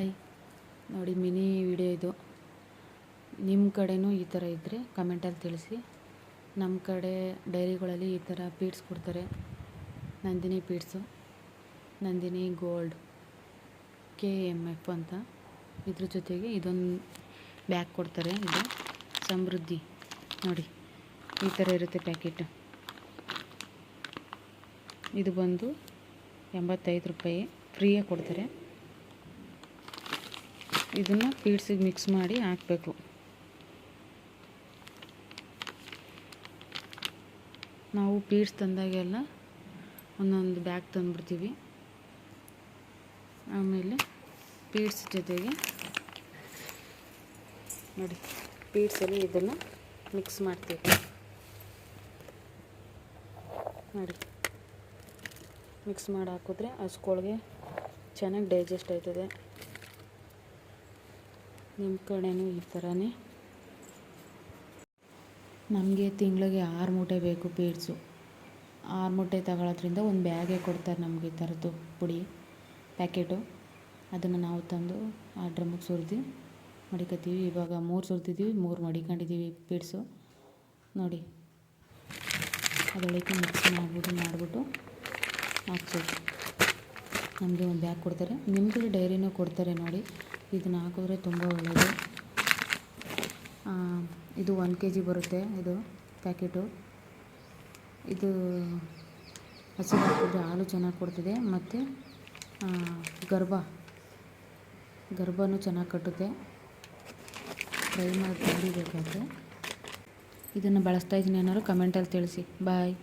Hi ನೋಡಿ, mini video ಇದು. ನಿಮ್ಮ ಕಡೆನೂ ಈ ಥರ ಇದ್ದರೆ ಕಮೆಂಟಲ್ಲಿ ತಿಳಿಸಿ. ನಮ್ಮ ಕಡೆ ಡೈರಿಗಳಲ್ಲಿ ಈ ಥರ ಪೀಡ್ಸ್ ಕೊಡ್ತಾರೆ. Nandini feeds. Nandini gold. K M F ಅಂತ. ಇದ್ರ ಜೊತೆಗೆ ಇದೊಂದು ಬ್ಯಾಗ್ ಕೊಡ್ತಾರೆ. ಇದು ಸಮೃದ್ಧಿ. ನೋಡಿ, ಈ ಥರ ಇರುತ್ತೆ ಪ್ಯಾಕೆಟ್. ಇದು ಬಂದು ಎಂಬತ್ತೈದು ರೂಪಾಯಿ. ಫ್ರೀಯಾಗಿ ಕೊಡ್ತಾರೆ. ಇದನ್ನು ಪೀಡ್ಸಿಗೆ ಮಿಕ್ಸ್ ಮಾಡಿ ಹಾಕಬೇಕು. ನಾವು ಪೀಡ್ಸ್ ತಂದಾಗೆಲ್ಲ ಒಂದೊಂದು ಬ್ಯಾಗ್ ತಂದುಬಿಡ್ತೀವಿ. ಆಮೇಲೆ ಪೀಡ್ಸ್ ಜೊತೆಗೆ ನೋಡಿ ಪೀಡ್ಸಲ್ಲಿ ಇದನ್ನು ಮಿಕ್ಸ್ ಮಾಡ್ತೀವಿ. ನೋಡಿ ಮಿಕ್ಸ್ ಮಾಡಿ ಹಾಕಿದ್ರೆ ಹಸ್ಕೊಳ್ಗೆ ಚೆನ್ನಾಗಿ ಡೈಜೆಸ್ಟ್ ಆಯ್ತದೆ. ನಿಮ್ಮ ಕಡೆನೂ ಈ ಥರನೇ ನಮಗೆ ತಿಂಗಳಿಗೆ ಆರು ಮೂಟೆ ಬೇಕು ಬೀಡ್ಸು. ಆರು ಮೂಟೆ ತಗೊಳ್ಳೋದ್ರಿಂದ ಒಂದು ಬ್ಯಾಗೇ ಕೊಡ್ತಾರೆ ನಮಗೆ ಈ ಥರದ್ದು ಪುಡಿ, ಪ್ಯಾಕೆಟು. ಅದನ್ನು ನಾವು ತಂದು ಆ ಡ್ರಮ್ಮಿಗೆ ಸುರಿದು ಮಡಿಕೋತೀವಿ ಇವಾಗ ಮೂರು ಸುರಿದಿದ್ದೀವಿ ಮೂರು ಮಡಿಕೊಂಡಿದ್ದೀವಿ ಬೀಡ್ಸು. ನೋಡಿ ಅದೊಳಗೆ ಮಿಕ್ಸ್ ಮಾಡಿಬಿಟ್ಟು ಮಾಡಿಬಿಟ್ಟು ಹಾಕ್ಬೇಕು ನಮಗೆ ಒಂದು ಬ್ಯಾಗ್ ಕೊಡ್ತಾರೆ. ನಿಮಗೂ ಡೈರಿನೂ ಕೊಡ್ತಾರೆ ನೋಡಿ. ಇದನ್ನ ಹಾಕಿದ್ರೆ ತುಂಬ ಒಳ್ಳೆಯದು ಇದು ಒನ್ ಕೆ ಜಿ ಬರುತ್ತೆ ಇದು ಪ್ಯಾಕೆಟು. ಇದು ಹಸಿರು ಹಾಕಿದ್ರೆ ಹಾಲು ಚೆನ್ನಾಗಿ ಕೊಡ್ತದೆ. ಮತ್ತು ಗರ್ಭ. ಗರ್ಭನೂ ಚೆನ್ನಾಗಿ ಕಟ್ಟುತ್ತೆ. ಟ್ರೈ ಮಾಡಿ ಬೇಕಾದರೆ. ಇದನ್ನು ಬಳಸ್ತಾ ಇದ್ದೀನಿ ಏನಾದ್ರು ಕಮೆಂಟಲ್ಲಿ ತಿಳಿಸಿ. ಬಾಯ್